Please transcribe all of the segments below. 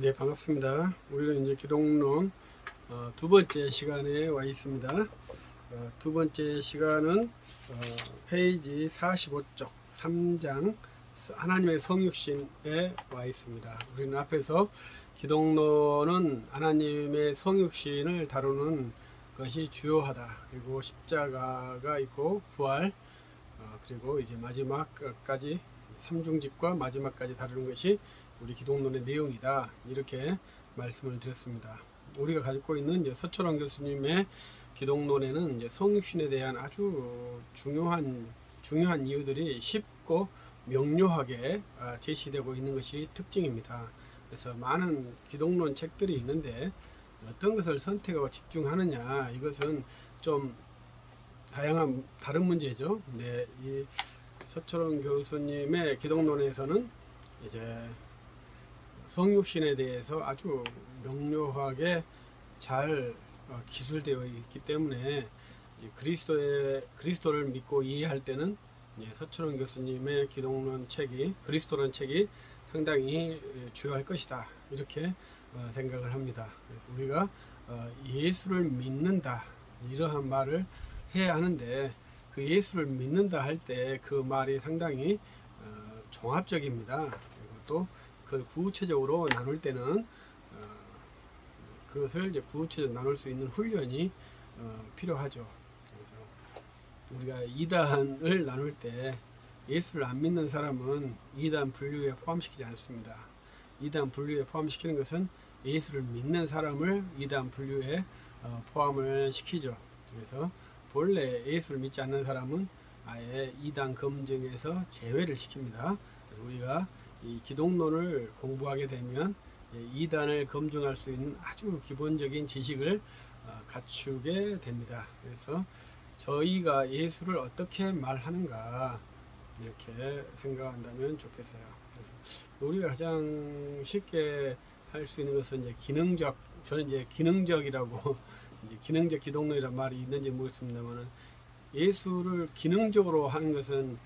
네 반갑습니다. 우리는 이제 기독론 어, 두 번째 시간에 와 있습니다. 어, 두 번째 시간은 어, 페이지 45쪽 3장 하나님의 성육신에 와 있습니다. 우리는 앞에서 기독론은 하나님의 성육신을 다루는 것이 주요하다. 그리고 십자가가 있고 부활 어, 그리고 이제 마지막까지 삼중직과 마지막까지 다루는 것이 우리 기독론의 내용이다 이렇게 말씀을 드렸습니다. 우리가 가지고 있는 서철원 교수님의 기독론에는 성육신에 대한 아주 중요한 중요한 이유들이 쉽고 명료하게 아, 제시되고 있는 것이 특징입니다. 그래서 많은 기독론 책들이 있는데 어떤 것을 선택하고 집중하느냐 이것은 좀 다양한 다른 문제죠. 근데 이 서철원 교수님의 기독론에서는 이제 성육신에 대해서 아주 명료하게 잘 어, 기술되어 있기 때문에 그리스도의 그리스도를 믿고 이해할 때는 서철원 교수님의 기독론 책이 그리스도라는 책이 상당히 예, 주요할 것이다 이렇게 어, 생각을 합니다. 그래서 우리가 어, 예수를 믿는다 이러한 말을 해야 하는데 그 예수를 믿는다 할 때 그 말이 상당히 어, 종합적입니다. 그리고 또 그 구체적으로 나눌 때는 어, 그것을 이제 구체적으로 나눌 수 있는 훈련이 어, 필요하죠. 그래서 우리가 이단을 나눌 때 예수를 안 믿는 사람은 이단 분류에 포함시키지 않습니다. 이단 분류에 포함시키는 것은 예수를 믿는 사람을 이단 분류에 어, 포함을 시키죠. 그래서 본래 예수를 믿지 않는 사람은 아예 이단 검증에서 제외를 시킵니다. 그래서 우리가 이 기독론을 공부하게 되면 이단을 검증할 수 있는 아주 기본적인 지식을 어, 갖추게 됩니다. 그래서 저희가 예수를 어떻게 말하는가 이렇게 생각한다면 좋겠어요. 그래서 우리가 가장 쉽게 할 수 있는 것은 이제 기능적 저는 이제 기능적이라고 이제 기능적 기독론이란 말이 있는지 모르겠습니다만은 예수를 기능적으로 하는 것은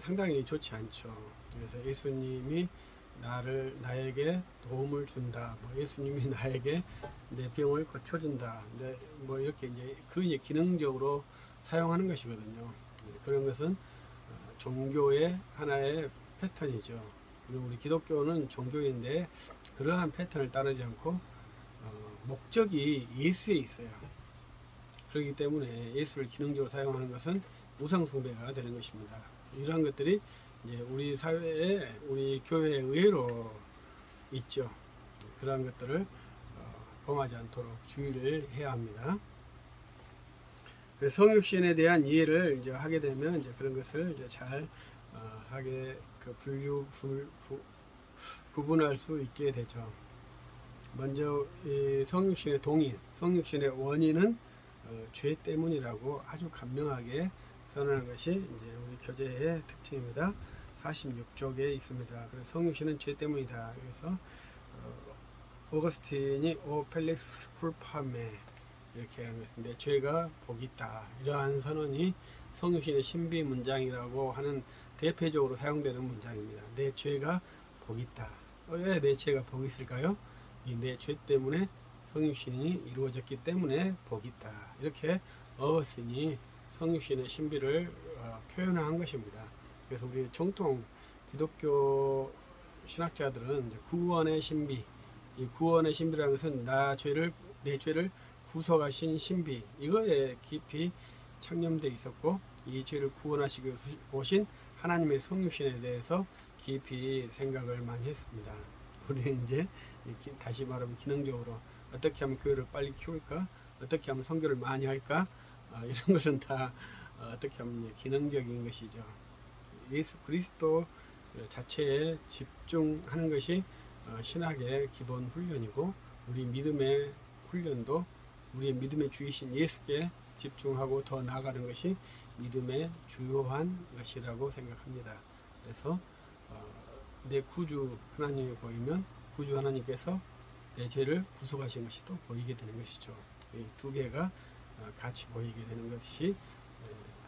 상당히 좋지 않죠. 그래서 예수님이 나를 나에게 도움을 준다. 뭐 예수님이 나에게 내 병을 고쳐준다. 네, 뭐 이렇게 이제 그 이제 기능적으로 사용하는 것이거든요. 네, 그런 것은 어, 종교의 하나의 패턴이죠. 그리고 우리 기독교는 종교인데 그러한 패턴을 따르지 않고 어, 목적이 예수에 있어요. 그렇기 때문에 예수를 기능적으로 사용하는 것은 우상 숭배가 되는 것입니다. 이러한 것들이 이제 우리 사회에 우리 교회에 의외로 있죠. 그러한 것들을 어, 범하지 않도록 주의를 해야 합니다. 성육신에 대한 이해를 이제 하게 되면 이제 그런 것을 이제 잘 어, 하게 그 분류 부, 부, 구분할 수 있게 되죠. 먼저 이 성육신의 동인, 성육신의 원인은 어, 죄 때문이라고 아주 간명하게 선언한 것이 이제 우리 교제의 특징입니다. 46쪽에 있습니다. 그래서 성육신은 죄 때문이다. 그래서 어, 오거스틴이 오 펠릭스 풀파메 이렇게 한 것인데 죄가 복이 있다. 이러한 선언이 성육신의 신비 문장이라고 하는 대표적으로 사용되는 문장입니다. 내 죄가 복이 있다. 어, 왜내 죄가 복이 있을까요? 이 내 죄 때문에 성육신이 이루어졌기 때문에 복이 있다. 이렇게 어거스틴이 성육신의 신비를 어, 표현한 것입니다. 그래서 우리 정통 기독교 신학자들은 구원의 신비, 이 구원의 신비라는 것은 나 죄를 내 죄를 구속하신 신비 이거에 깊이 창념돼 있었고 이 죄를 구원하시기 오신 하나님의 성육신에 대해서 깊이 생각을 많이 했습니다. 우리는 이제 다시 말하면 기능적으로 어떻게 하면 교회를 빨리 키울까, 어떻게 하면 선교를 많이 할까 어, 이런 것은 다 어, 어떻게 하면 기능적인 것이죠. 예수 그리스도 자체에 집중하는 것이 어, 신학의 기본 훈련이고 우리 믿음의 훈련도 우리의 믿음의 주이신 예수께 집중하고 더 나아가는 것이 믿음의 주요한 것이라고 생각합니다. 그래서 어, 내 구주 하나님이 보이면 구주 하나님께서 내 죄를 구속하신 것이 또 보이게 되는 것이죠. 이 두 개가 어, 같이 보이게 되는 것이 에,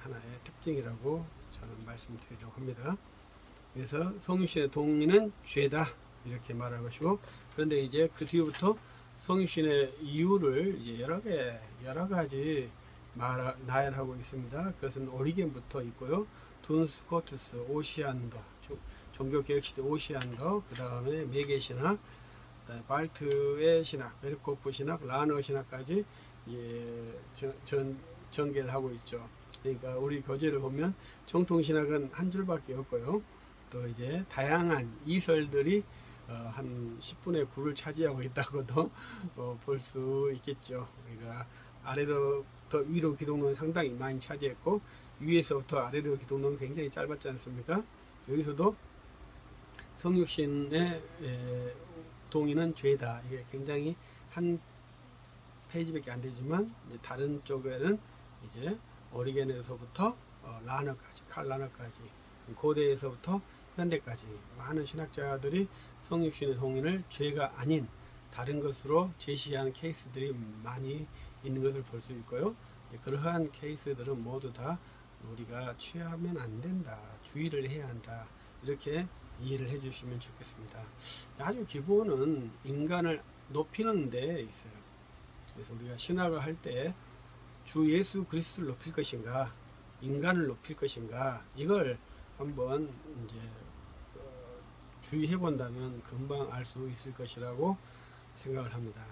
하나의 특징이라고 저는 말씀드리려고 합니다. 그래서 성육신의 동의는 죄다. 이렇게 말하는 것이고 그런데 이제 그 뒤부터 성육신의 이유를 이제 여러 개 여러 가지 말 나열하고 있습니다. 그것은 오리겐부터 있고요. 둔스코투스, 오시안더, 주- 종교 개혁 시대 오시안더, 그 다음에 메게 신학, 그다음에 발트의 신학, 베르코프 신학, 라너 신학까지 예, 전, 전 전개를 하고 있죠. 그러니까 우리 교재를 보면 정통 신학은 한 줄밖에 없고요. 또 이제 다양한 이설들이 어, 한 10분의 9를 차지하고 있다고도 어, 볼수 있겠죠. 우리가 아래로부터 위로 기독론이 상당히 많이 차지했고 위에서부터 아래로 기독론은 굉장히 짧았지 않습니까? 여기서도 성육신의 에, 동의는 죄다. 이게 굉장히 한 페이지밖에 안 되지만 다른 쪽에는 이제 오리겐에서부터 어, 라너까지, 칼 라너까지, 고대에서부터 현대까지 많은 신학자들이 성육신의 동의를 죄가 아닌 다른 것으로 제시한 케이스들이 많이 있는 것을 볼 수 있고요. 그러한 케이스들은 모두 다 우리가 취하면 안 된다, 주의를 해야 한다 이렇게 이해를 해주시면 좋겠습니다. 아주 기본은 인간을 높이는 데 있어요. 그래서 우리가 신학을 할 때 주 예수 그리스도를 높일 것인가, 인간을 높일 것인가 이걸 한번 이제 어, 주의해 본다면 금방 알 수 있을 것이라고 생각을 합니다.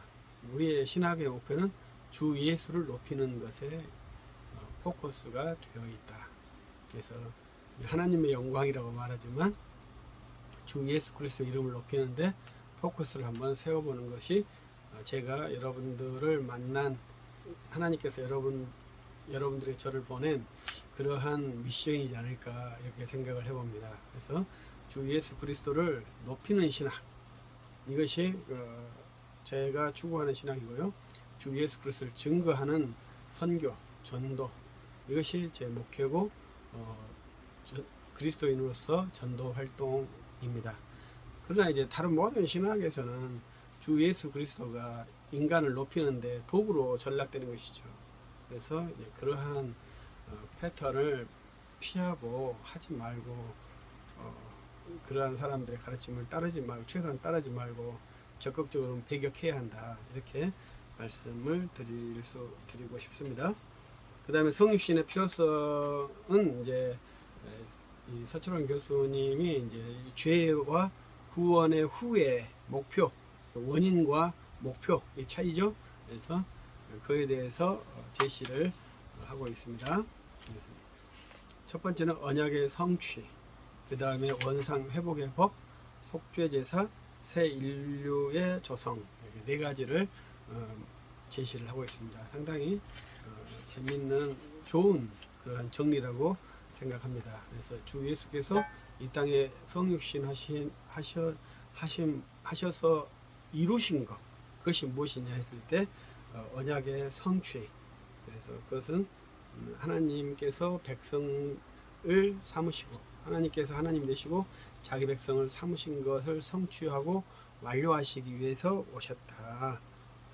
우리의 신학의 목표는 주 예수를 높이는 것에 어, 포커스가 되어 있다. 그래서 하나님의 영광이라고 말하지만 주 예수 그리스도 이름을 높이는데 포커스를 한번 세워보는 것이 어, 제가 여러분들을 만난 하나님께서 여러분 여러분들의 저를 보낸 그러한 미션이지 않을까 이렇게 생각을 해봅니다. 그래서 주 예수 그리스도를 높이는 신학 이것이 어, 제가 추구하는 신학이고요. 주 예수 그리스도를 증거하는 선교, 전도 이것이 제 목표고 어, 저- 그리스도인으로서 전도 활동입니다. 그러나 이제 다른 모든 신학에서는 주 예수 그리스도가 인간을 높이는데 도구로 전락되는 것이죠. 그래서 그러한 어, 패턴을 피하고 하지 말고 어, 그러한 사람들의 가르침을 따르지 말고 최소한 따르지 말고 적극적으로 배격해야 한다 이렇게 말씀을 드릴 수 드리고 싶습니다. 그 다음에 성육신의 필요성은 이제 서철원 교수님이 이제 이 죄와 구원의 후의 목표 원인과 목표 이 차이죠. 그래서 그에 대해서 어, 제시를 하고 있습니다. 첫 번째는 언약의 성취, 그 다음에 원상 회복의 법, 속죄 제사, 새 인류의 조성 네 가지를 어, 제시를 하고 있습니다. 상당히 어, 재밌는 좋은 그런 정리라고 생각합니다. 그래서 주 예수께서 이 땅에 성육신 하신 하셔 하심 하셔서 이루신 것 그것이 무엇이냐 했을 때 어, 언약의 성취 그래서 그것은 음, 하나님께서 백성을 삼으시고 하나님께서 하나님 되시고 자기 백성을 삼으신 것을 성취하고 완료하시기 위해서 오셨다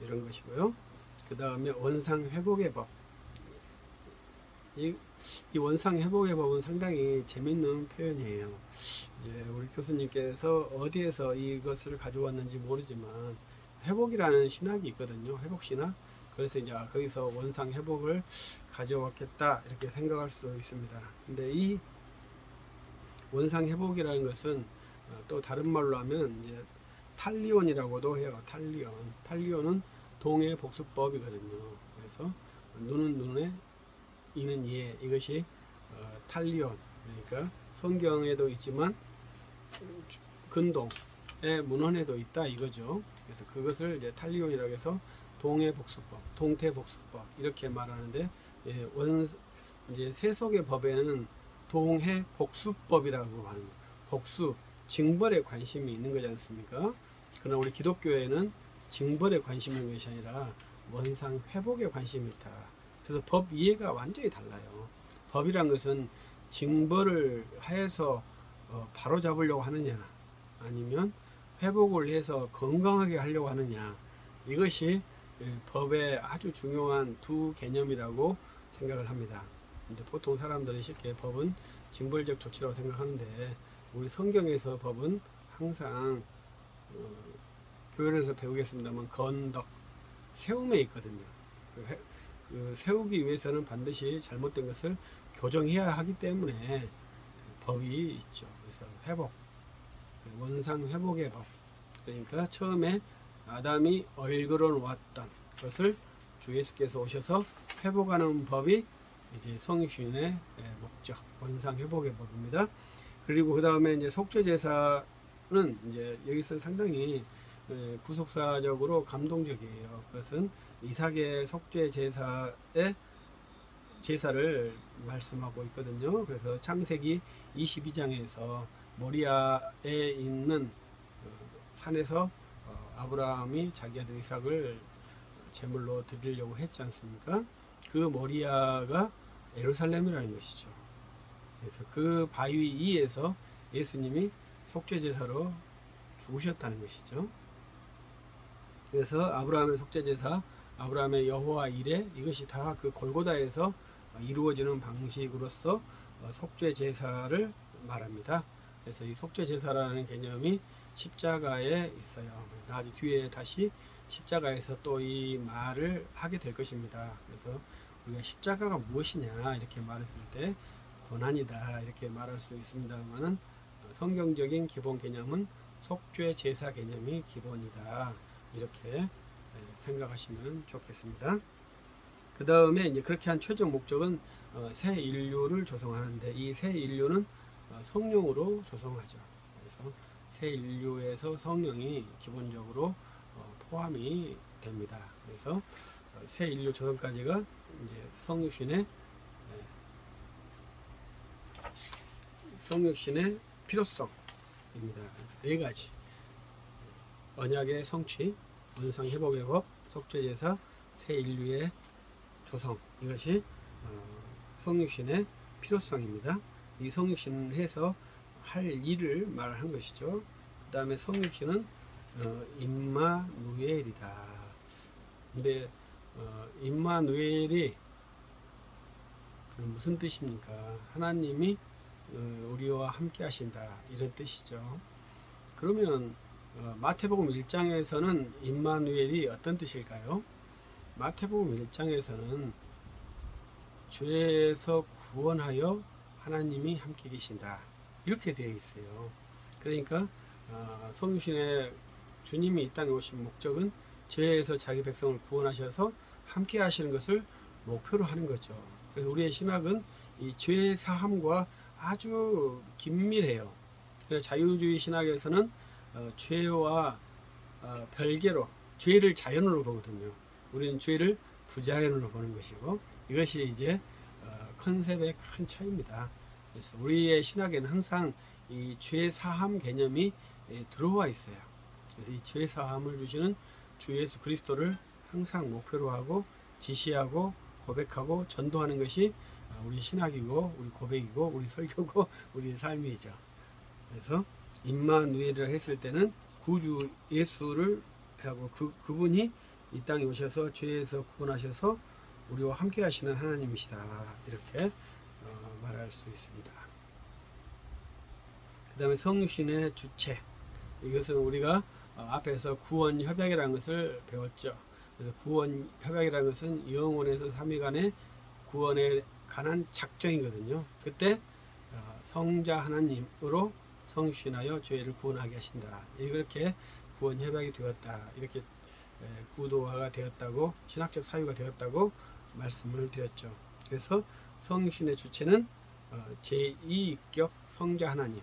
이런 것이고요. 그 다음에 원상 회복의 법. 이, 이 원상 회복의 법은 상당히 재밌는 표현이에요. 이제 우리 교수님께서 어디에서 이것을 가져왔는지 모르지만 회복이라는 신학이 있거든요. 회복 신학. 그래서 이제 거기서 원상 회복을 가져왔겠다 이렇게 생각할 수 있습니다. 근데 이 원상 회복이라는 것은 어, 또 다른 말로 하면 이제 탈리온이라고도 해요. 탈리온. 탈리온은 동의 복수법이거든요. 그래서 눈은 눈에 이는 이에 이것이 어, 탈리온. 그러니까 성경에도 있지만 주- 근동의 문헌에도 있다 이거죠. 그래서 그것을 이제 탈리온이라고 해서 동해 복수법, 동태 복수법 이렇게 말하는데 예, 원 이제 세속의 법에는 동해 복수법이라고 하는. 복수 징벌에 관심이 있는 거지 않습니까? 그러나 우리 기독교에는 징벌에 관심이 있는 것이 아니라 원상 회복에 관심이 있다. 그래서 법 이해가 완전히 달라요. 법이란 것은 징벌을 해서 어, 바로 잡으려고 하느냐 아니면 회복을 해서 건강하게 하려고 하느냐 이것이 예, 법의 아주 중요한 두 개념이라고 생각을 합니다. 근데 보통 사람들은 쉽게 법은 징벌적 조치라고 생각하는데 우리 성경에서 법은 항상 교회에서 배우겠습니다만 건덕 세움에 있거든요. 그, 세우기 위해서는 반드시 잘못된 것을 교정해야 하기 때문에 법이 있죠. 그래서 회복, 원상 회복의 법. 그러니까 처음에 아담이 얼그러 놓았던 것을 주 예수께서 오셔서 회복하는 법이 이제 성신의 목적, 원상 회복의 법입니다. 그리고 그 다음에 이제 속죄 제사는 이제 여기서 상당히 에, 구속사적으로 감동적이에요. 그것은 이삭의 속죄 제사의 제사를 말씀하고 있거든요. 그래서 창세기 22장에서 모리아에 있는 어, 산에서 어, 아브라함이 자기 아들 이삭을 제물로 드리려고 했지 않습니까? 그 모리아가 예루살렘이라는 것이죠. 그래서 그 바위 위에서 예수님이 속죄 제사로 죽으셨다는 것이죠. 그래서 아브라함의 속죄 제사, 아브라함의 여호와 이레 이것이 다 그 골고다에서 이루어지는 방식으로서 어, 속죄 제사를 말합니다. 그래서 이 속죄 제사라는 개념이 십자가에 있어요. 나중에 뒤에 다시 십자가에서 또 이 말을 하게 될 것입니다. 그래서 우리가 십자가가 무엇이냐 이렇게 말했을 때 고난이다 이렇게 말할 수 있습니다만은 어, 성경적인 기본 개념은 속죄 제사 개념이 기본이다 이렇게 에, 생각하시면 좋겠습니다. 그 다음에 이제 그렇게 한 최종 목적은 어, 새 인류를 조성하는데 이 새 인류는 어, 성령으로 조성하죠. 그래서 새 인류에서 성령이 기본적으로 어, 포함이 됩니다. 그래서 어, 새 인류 조성까지가 이제 성육신의 예, 성육신의 필요성입니다. 그래서 네 가지 언약의 성취, 원상 회복의 법, 속죄 제사, 새 인류의 조성 이것이 어, 성육신의 필요성입니다. 이 성육신을 해서 할 일을 말한 것이죠. 그 다음에 성육신은 어, 임마누엘이다. 근데 어, 임마누엘이 무슨 뜻입니까? 하나님이 어, 우리와 함께 하신다 이런 뜻이죠. 그러면 어, 마태복음 1장에서는 임마누엘이 어떤 뜻일까요? 마태복음 1장에서는 죄에서 구원하여 하나님이 함께 계신다 이렇게 되어 있어요. 그러니까 어, 성신의 주님이 이 땅에 오신 목적은 죄에서 자기 백성을 구원하셔서 함께 하시는 것을 목표로 하는 거죠. 그래서 우리의 신학은 이 죄 사함과 아주 긴밀해요. 그래서 자유주의 신학에서는 어, 죄와 어, 별개로 죄를 자연으로 보거든요. 우리는 죄를 부자연으로 보는 것이고 이것이 이제 어, 컨셉의 큰 차이입니다. 그래서 우리의 신학에는 항상 이 죄 사함 개념이 예, 들어와 있어요. 그래서 이 죄 사함을 주시는 주 예수 그리스도를 항상 목표로 하고 지시하고 고백하고 전도하는 것이 어, 우리 신학이고 우리 고백이고 우리 설교고 우리 삶이죠. 그래서 임마누엘이라 했을 때는 구주 예수를 하고 그 그분이 이 땅에 오셔서 죄에서 구원하셔서 우리와 함께 하시는 하나님이시다. 이렇게 어, 말할 수 있습니다. 그 다음에 성신의 주체. 이것은 우리가 어, 앞에서 구원 협약이라는 것을 배웠죠. 그래서 구원 협약이라는 것은 영혼에서 삼위간의 구원에 관한 작정이거든요. 그때 어, 성자 하나님으로 성신하여 죄를 구원하게 하신다. 이렇게 구원 협약이 되었다. 이렇게 에, 구도화가 되었다고 신학적 사유가 되었다고 말씀을 드렸죠. 그래서 성신의 주체는 어, 제2격 성자 하나님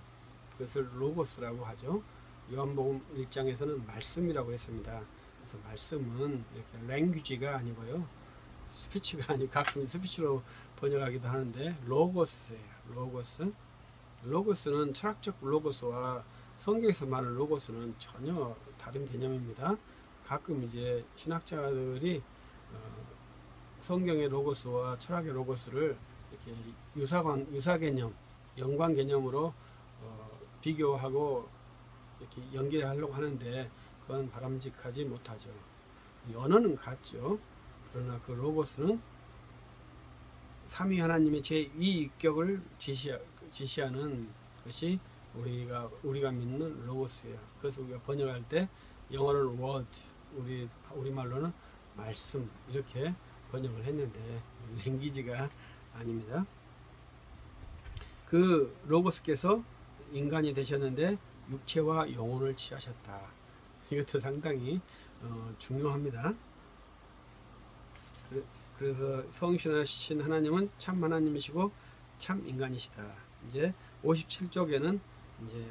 그것을 로고스라고 하죠. 요한복음 1장에서는 말씀이라고 했습니다. 그래서 말씀은 이렇게 랭귀지가 아니고요. 스피치가 아니 가끔 스피치로 번역하기도 하는데 로고스예요. 로고스. 로고스는 철학적 로고스와 성경에서 말하는 로고스는 전혀 다른 개념입니다. 가끔 이제 신학자들이 어, 성경의 로고스와 철학의 로고스를 이렇게 유사관 유사 개념, 연관 개념으로 어, 비교하고 이렇게 연결하려고 하는데 그건 바람직하지 못하죠. 이 언어는 같죠. 그러나 그 로고스는 삼위 하나님의 제2격을 지시, 지시하는 것이 우리가 우리가 믿는 로고스예요. 그래서 우리가 번역할 때 영어로는 word, 우리 우리 말로는 말씀 이렇게 번역을 했는데 랭귀지가 아닙니다. 그 로고스께서 인간이 되셨는데 육체와 영혼을 취하셨다. 이것도 상당히 어, 중요합니다. 그- 그래서 성신하신 하나님은 참 하나님이시고 참 인간이시다. 이제 57쪽에는 이제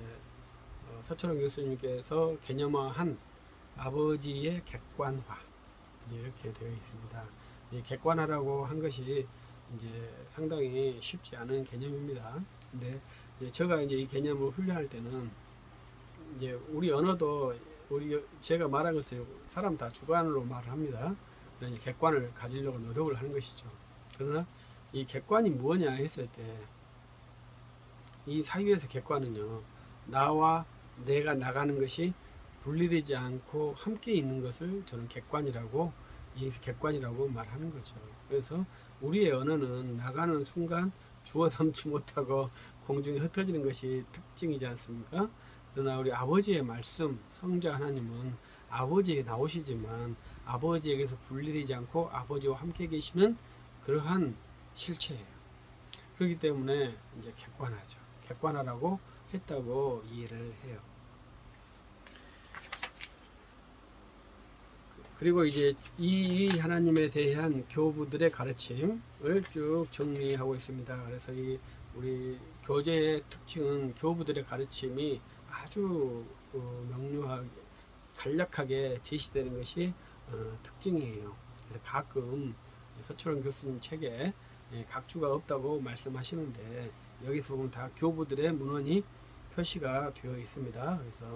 어, 서철원 교수님께서 개념화한 아버지의 객관화 이렇게 되어 있습니다. 이 객관화라고 한 것이 이제 상당히 쉽지 않은 개념입니다. 근데 이제 제가 이제 이 개념을 훈련할 때는 이제 우리 언어도 우리 제가 말한 것을 사람 다 주관으로 말을 합니다. 객관을 가지려고 노력을 하는 것이죠. 그러나 이 객관이 무엇냐 했을 때 이 사유에서 객관은요 나와 내가 나가는 것이 분리되지 않고 함께 있는 것을 저는 객관이라고 이 객관이라고 말하는 거죠. 그래서 우리의 언어는 나가는 순간 주워 담지 못하고 공중에 흩어지는 것이 특징이지 않습니까? 그러나 우리 아버지의 말씀, 성자 하나님은 아버지에게 나오시지만 아버지에게서 분리되지 않고 아버지와 함께 계시는 그러한 실체예요. 그렇기 때문에 이제 객관하죠. 객관화라고 했다고 이해를 해요. 그리고 이제 이 하나님에 대한 교부들의 가르침을 쭉 정리하고 있습니다. 그래서 이 우리 교제의 특징은 교부들의 가르침이 아주 어, 명료하게 간략하게 제시되는 것이 어, 특징이에요. 그래서 가끔 서철원 교수님 책에 예, 각주가 없다고 말씀하시는데 여기서 보면 다 교부들의 문헌이 표시가 되어 있습니다. 그래서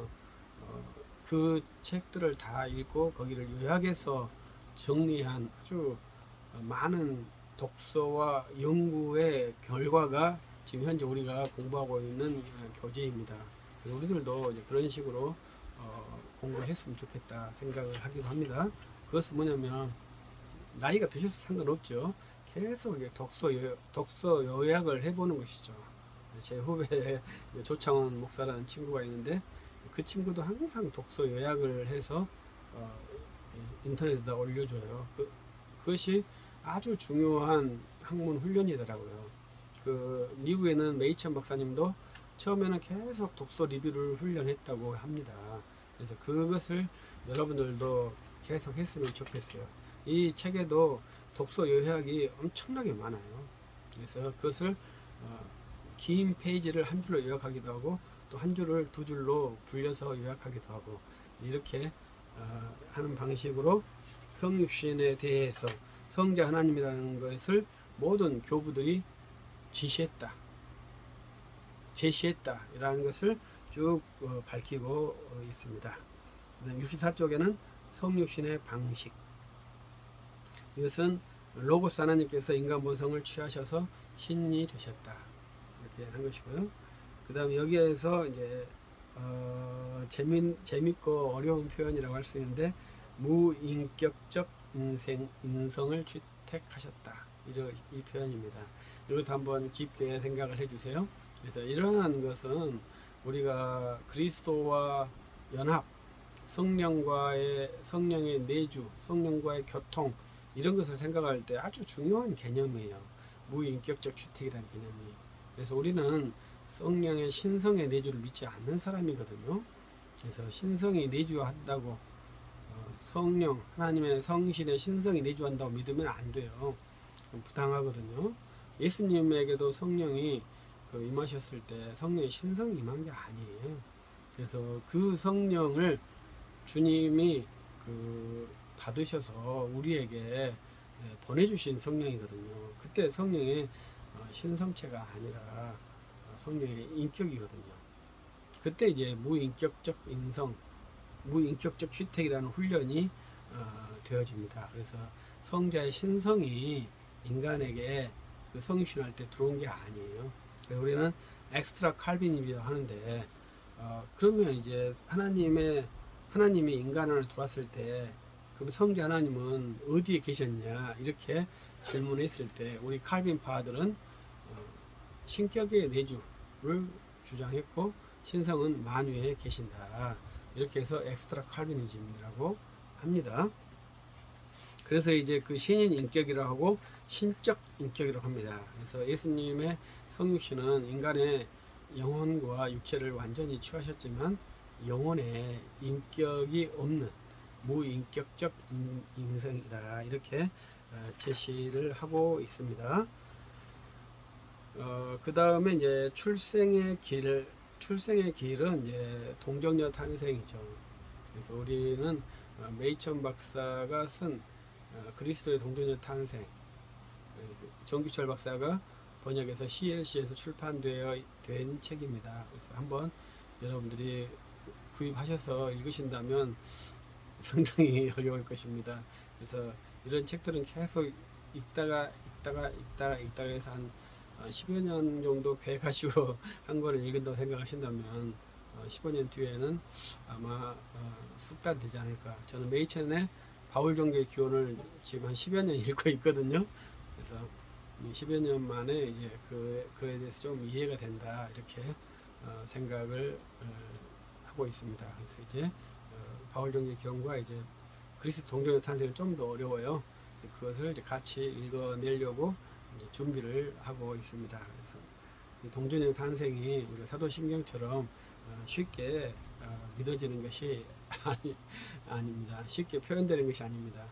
어, 그 책들을 다 읽고 거기를 요약해서 정리한 아주 많은 독서와 연구의 결과가 지금 현재 우리가 공부하고 있는 어, 교재입니다. 우리들도 그런 식으로 어, 공부를 했으면 좋겠다 생각을 하기도 합니다. 그것은 뭐냐면 나이가 드셔서 상관없죠. 계속 독서 요, 독서 요약을 해보는 것이죠. 제 후배에 조창원 목사라는 친구가 있는데 그 친구도 항상 독서 요약을 해서 어, 인터넷에다 올려줘요. 그, 그것이 아주 중요한 학문 훈련이더라고요. 그 미국에는 메이천 박사님도 처음에는 계속 독서 리뷰를 훈련했다고 합니다. 그래서 그것을 여러분들도 계속 했으면 좋겠어요. 이 책에도 독서 요약이 엄청나게 많아요. 그래서 그것을 어, 긴 페이지를 한 줄로 요약하기도 하고 또 한 줄을 두 줄로 불려서 요약하기도 하고 이렇게 어, 하는 방식으로 성육신에 대해서 성자 하나님이라는 것을 모든 교부들이 지시했다. 제시했다라는 것을 쭉 어, 밝히고 어, 있습니다. 64쪽에는 성육신의 방식. 이것은 로고스 하나님께서 인간 본성을 취하셔서 신이 되셨다. 이렇게 한 것이고요. 그 다음에 여기에서 이제 어, 재미, 재밌고 어려운 표현이라고 할 수 있는데 무인격적 인생, 인성을 채택하셨다. 이러, 이 표현입니다. 이것도 한번 깊게 생각을 해주세요. 그래서 이러한 것은 우리가 그리스도와 연합, 성령과의 성령의 내주, 성령과의 교통 이런 것을 생각할 때 아주 중요한 개념이에요. 무인격적 주택이라는 개념이. 그래서 우리는 성령의 신성의 내주를 믿지 않는 사람이거든요. 그래서 신성이 내주한다고 어, 성령 하나님의 성신의 신성이 내주한다고 믿으면 안 돼요. 부당하거든요. 예수님에게도 성령이 그 임하셨을 때 성령의 신성이 임한 게 아니에요. 그래서 그 성령을 주님이 그 받으셔서 우리에게 예, 보내주신 성령이거든요. 그때 성령의 어, 신성체가 아니라 어, 성령의 인격이거든요. 그때 이제 무인격적 인성, 무인격적 주택이라는 훈련이 어, 되어집니다. 그래서 성자의 신성이 인간에게 그 성신할 때 들어온 게 아니에요. 그래서 우리는 엑스트라 칼빈이라고 하는데 어, 그러면 이제 하나님의 하나님이 인간 안에 들어왔을 때 그럼 성자 하나님은 어디에 계셨냐 이렇게 질문했을 때 우리 칼빈 파들은 어, 신격의 내주를 주장했고 신성은 만유에 계신다 이렇게 해서 엑스트라 칼비니즘이라고 합니다. 그래서 이제 그 신인 인격이라고 하고 신적 인격이라고 합니다. 그래서 예수님의 성육신은 인간의 영혼과 육체를 완전히 취하셨지만 영혼에 인격이 없는 무인격적 인- 인생이다 이렇게 어, 제시를 하고 있습니다. 어, 그 다음에 이제 출생의 길, 출생의 길은 이제 동정녀 탄생이죠. 그래서 우리는 어, 메이천 박사가 쓴 어, 그리스도의 동정녀 탄생, 정규철 박사가 번역해서 CLC에서 출판되어 된 책입니다. 그래서 한번 여러분들이 구입하셔서 읽으신다면 상당히 어려울 것입니다. 그래서 이런 책들은 계속 읽다가 읽다가 읽다가 읽다가 해서 한 어, 10여 년 정도 계획하시고 한 거를 읽은다고 생각하신다면 어, 15년 뒤에는 아마 어, 숙달 되지 않을까. 저는 메이천의 바울 종교의 기원을 지금 한 10여 년 읽고 있거든요. 그래서 이 10여 년 만에 이제 그, 그에 대해서 좀 이해가 된다. 이렇게 어, 생각을 어, 하고 있습니다. 그래서 이제 어, 바울 종교의 기원과 이제 그리스도 동정의 탄생은 좀더 어려워요. 그것을 이제 같이 읽어내려고 이제 준비를 하고 있습니다. 그래서 이 동전의 탄생이 우리가 사도신경처럼 어, 쉽게 어, 믿어지는 것이 아니, 아닙니다. 쉽게 표현되는 것이 아닙니다.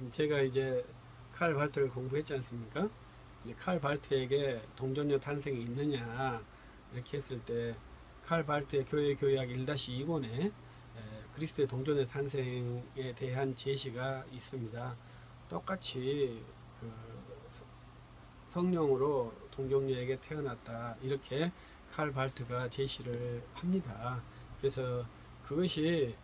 음, 제가 이제 칼 발트를 공부했지 않습니까? 이제 칼 발트에게 동전녀 탄생이 있느냐 이렇게 했을 때 칼 발트의 교회 교약 1-2권에 그리스도의 동전의 탄생에 대한 제시가 있습니다. 똑같이 그 성령으로 동정녀에게 태어났다 이렇게 칼 발트가 제시를 합니다. 그래서 그것이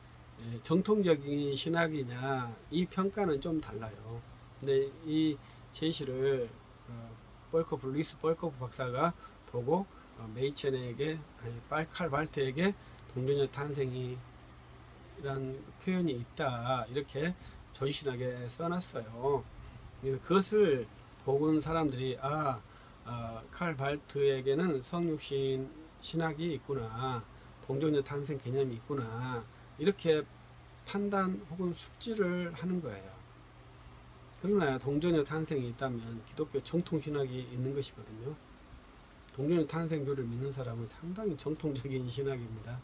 예, 정통적인 신학이냐 이 평가는 좀 달라요. 근데 이 제시를 어, 벌커프 루이스 벌커프 박사가 보고 어, 메이첸에게 아니 빨- 칼 발트에게 동정녀 탄생이 이란 표현이 있다 이렇게 전신하게 써놨어요. 예, 그것을 보은 사람들이 아, 아, 칼 발트에게는 성육신 신학이 있구나, 동정녀 탄생 개념이 있구나 이렇게 판단 혹은 숙지를 하는 거예요. 그러나 동정녀 탄생이 있다면 기독교 정통 신학이 있는 것이거든요. 동정녀 탄생교를 믿는 사람은 상당히 정통적인 신학입니다.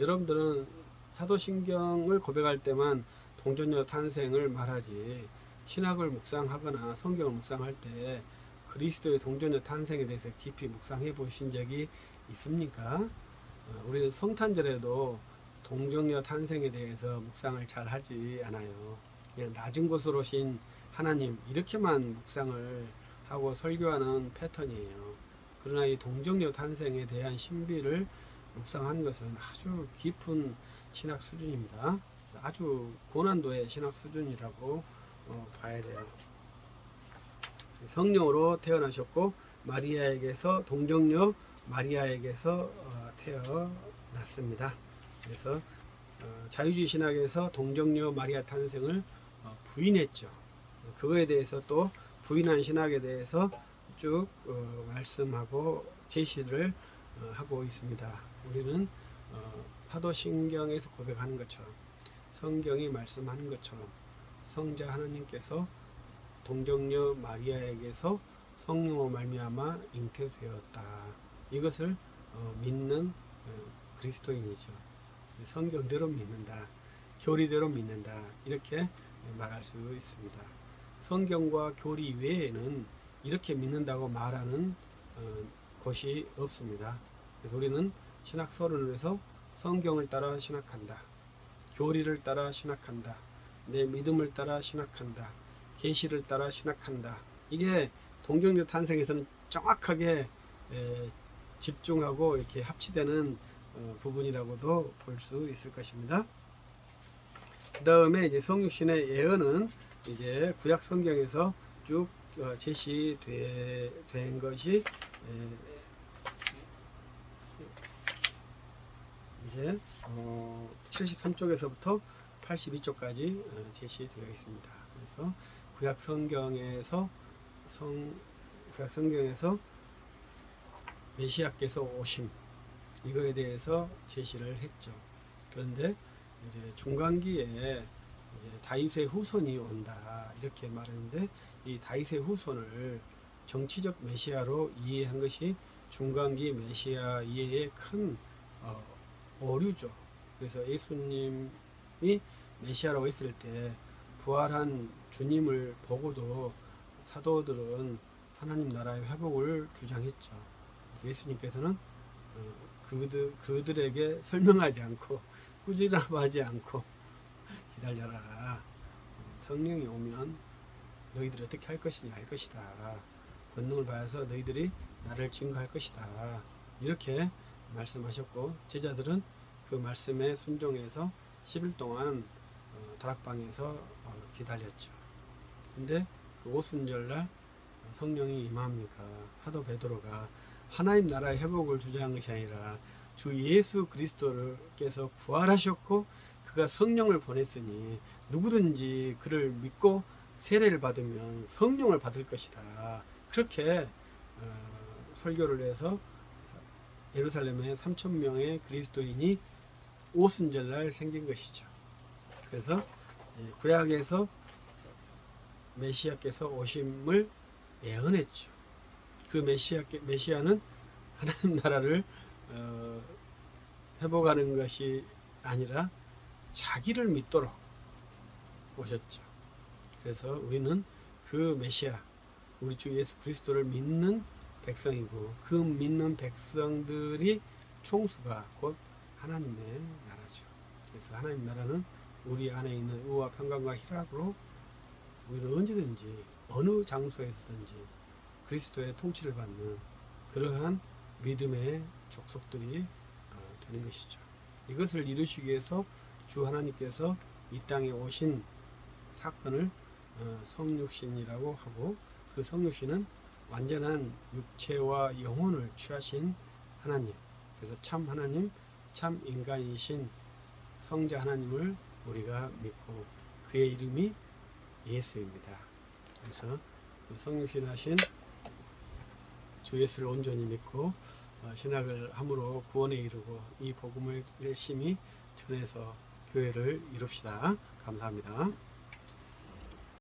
여러분들은 사도신경을 고백할 때만 동전녀 탄생을 말하지 신학을 묵상하거나 성경을 묵상할 때 그리스도의 동전녀 탄생에 대해서 깊이 묵상해 보신 적이 있습니까? 어, 우리는 성탄절에도 동정녀 탄생에 대해서 묵상을 잘 하지 않아요. 그냥 낮은 곳으로 오신 하나님 이렇게만 묵상을 하고 설교하는 패턴이에요. 그러나 이 동정녀 탄생에 대한 신비를 묵상하는 것은 아주 깊은 신학 수준입니다. 아주 고난도의 신학 수준이라고 어, 봐야 돼요. 성령으로 태어나셨고 마리아에게서 동정녀 마리아에게서 어, 태어났습니다. 그래서 어, 자유주의 신학에서 동정녀 마리아 탄생을 어, 부인했죠. 그거에 대해서 또 부인한 신학에 대해서 쭉 어, 말씀하고 제시를 어, 하고 있습니다. 우리는 어, 사도신경에서 고백하는 것처럼 성경이 말씀하는 것처럼 성자 하나님께서 동정녀 마리아에게서 성령으로 말미암아 잉태되었다. 이것을 어, 믿는 어, 그리스도인이죠. 성경대로 믿는다. 교리대로 믿는다. 이렇게 말할 수 있습니다. 성경과 교리 외에는 이렇게 믿는다고 말하는 어, 것이 없습니다. 그래서 우리는 신학 서론에서 성경을 따라 신학한다. 교리를 따라 신학한다. 내 믿음을 따라 신학한다. 계시를 따라 신학한다. 이게 동정녀 탄생에서는 정확하게 에, 집중하고 이렇게 합치되는 어, 부분이라고도 볼 수 있을 것입니다. 그 다음에 이제 성육신의 예언은 이제 구약 성경에서 쭉 어, 제시된 것이 에, 이제 어, 73쪽에서부터 82쪽까지 어, 제시되어 있습니다. 그래서 구약 성경에서 성 구약 성경에서 메시아께서 오심 이거에 대해서 제시를 했죠. 그런데 이제 중간기에 이제 다윗의 후손이 온다 이렇게 말했는데 이 다윗의 후손을 정치적 메시아로 이해한 것이 중간기 메시아 이해의 큰 어, 오류죠. 그래서 예수님이 메시아라고 했을 때 부활한 주님을 보고도 사도들은 하나님 나라의 회복을 주장했죠. 예수님께서는 어, 그들, 그들에게 설명하지 않고 꾸지람하지 않고 기다려라. 성령이 오면 너희들이 어떻게 할 것이냐 할 것이다. 권능을 받아서 너희들이 나를 증거할 것이다. 이렇게 말씀하셨고 제자들은 그 말씀에 순종해서 10일 동안 어, 다락방에서 어, 기다렸죠. 근데 그 오순절날 성령이 임합니까? 사도 베드로가 하나님 나라의 회복을 주장한 것이 아니라 주 예수 그리스도께서 부활하셨고 그가 성령을 보냈으니 누구든지 그를 믿고 세례를 받으면 성령을 받을 것이다. 그렇게 어, 설교를 해서 예루살렘에 3천 명의 그리스도인이 오순절날 생긴 것이죠. 그래서 예, 구약에서 메시아께서 오심을 예언했죠. 그 메시아 메시아는 하나님 나라를 어, 회복하는 것이 아니라 자기를 믿도록 오셨죠. 그래서 우리는 그 메시아, 우리 주 예수 그리스도를 믿는 백성이고 그 믿는 백성들이 총수가 곧 하나님의 나라죠. 그래서 하나님 나라는 우리 안에 있는 의와 평강과 희락으로 우리는 언제든지 어느 장소에서든지 그리스도의 통치를 받는 그러한 믿음의 족속들이 어, 되는 것이죠. 이것을 이루시기 위해서 주 하나님께서 이 땅에 오신 사건을 어, 성육신이라고 하고 그 성육신은 완전한 육체와 영혼을 취하신 하나님 그래서 참 하나님 참 인간이신 성자 하나님을 우리가 믿고 그의 이름이 예수입니다. 그래서 그 성육신 하신 주 예수를 온전히 믿고 어, 신학을 함으로 구원에 이르고 이 복음을 열심히 전해서 교회를 이룹시다. 감사합니다.